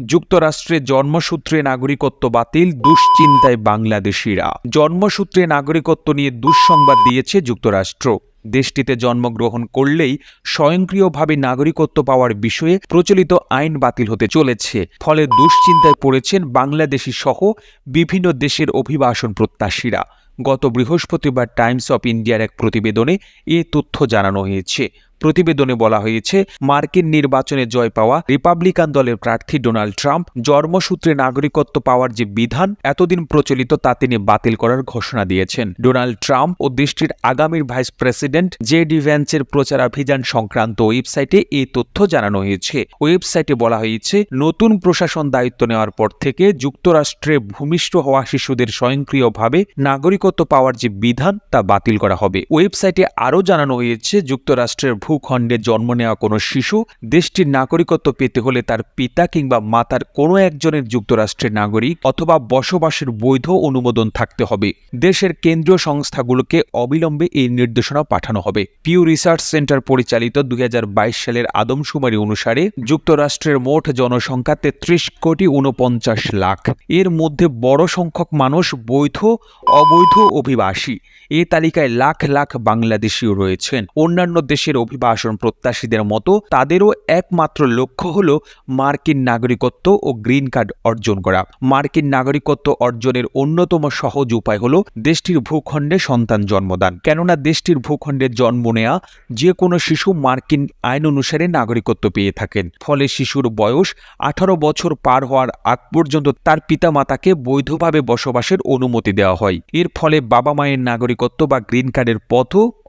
যুক্তরাষ্ট্রে জন্মসূত্রে নাগরিকত্ব বাতিল, দুশ্চিন্তায় বাংলাদেশিরা। জন্মসূত্রে নাগরিকত্ব নিয়ে দুঃসংবাদ দিয়েছে যুক্তরাষ্ট্র। দেশটিতে জন্মগ্রহণ করলেই স্বয়ংক্রিয়ভাবে নাগরিকত্ব পাওয়ার বিষয়ে প্রচলিত আইন বাতিল হতে চলেছে। ফলে দুশ্চিন্তায় পড়েছেন বাংলাদেশি সহ বিভিন্ন দেশের অভিবাসন প্রত্যাশীরা। গত বৃহস্পতিবার টাইমস অফ ইন্ডিয়ার এক প্রতিবেদনে এ তথ্য জানানো হয়েছে। প্রতিবেদনে বলা হয়েছে, মার্কিন নির্বাচনে জয় পাওয়া রিপাবলিকান দলের প্রার্থী ডোনাল্ড ট্রাম্প জন্মসূত্রে নাগরিকত্ব পাওয়ার যে বিধান এতদিন প্রচলিত তা তিনি বাতিল করার ঘোষণা দিয়েছেন। ডোনাল্ড ট্রাম্প ও দেশটির আগামীর ভাইস প্রেসিডেন্ট জে ডি ভ্যান্সের প্রচারাভিযান সংক্রান্ত ওয়েবসাইটে এই তথ্য জানানো হয়েছে। ওয়েবসাইটে বলা হয়েছে, নতুন প্রশাসন দায়িত্ব নেওয়ার পর থেকে যুক্তরাষ্ট্রে ভূমিষ্ঠ হওয়া শিশুদের স্বয়ংক্রিয়ভাবে নাগরিকত্ব পাওয়ার যে বিধান তা বাতিল করা হবে। ওয়েবসাইটে আরও জানানো হয়েছে, যুক্তরাষ্ট্রের ভূখণ্ডে জন্ম নেওয়া কোনো শিশু দেশটির নাগরিকত্ব পেতে হলে তার পিতা কিংবা মাতার কোনো একজনের যুক্তরাষ্ট্রের নাগরিক অথবা বসবাসের বৈধ অনুমোদন থাকতে হবে। দেশের কেন্দ্রীয় সংস্থাগুলোকে অবিলম্বে এই নির্দেশনা পাঠানো হবে। পিউ রিসার্চ সেন্টার পরিচালিত দুই সালের আদমশুমারি অনুসারে যুক্তরাষ্ট্রের মোট জনসংখ্যা তেত্রিশ কোটি উনপঞ্চাশ লাখ। এর মধ্যে বড় সংখ্যক মানুষ বৈধ, অবৈধ অভিবাসী। এ তালিকায় লাখ লাখ বাংলাদেশিও রয়েছেন। অন্যান্য দেশের অভিবাসন প্রত্যাশীদের মতো তাদেরও একমাত্র লক্ষ্য হল মার্কিন নাগরিকত্ব ও গ্রিন কার্ড অর্জন করা। মার্কিন নাগরিকত্ব অর্জনের অন্যতম সহজ উপায় হল দেশটির ভূখণ্ডে সন্তান জন্মদান। কেননা দেশটির ভূখণ্ডে জন্ম নেয়া যে কোনো শিশু মার্কিন আইন অনুসারে নাগরিকত্ব পেয়ে থাকেন। ফলে শিশুর বয়স আঠারো বছর পার হওয়ার আগ পর্যন্ত তার পিতামাতাকে বৈধভাবে বসবাসের অনুমতি দেওয়া হয়। এর ফলে বাবা মায়ের নাগরিকত্ব বা গ্রিন কার্ডের পথও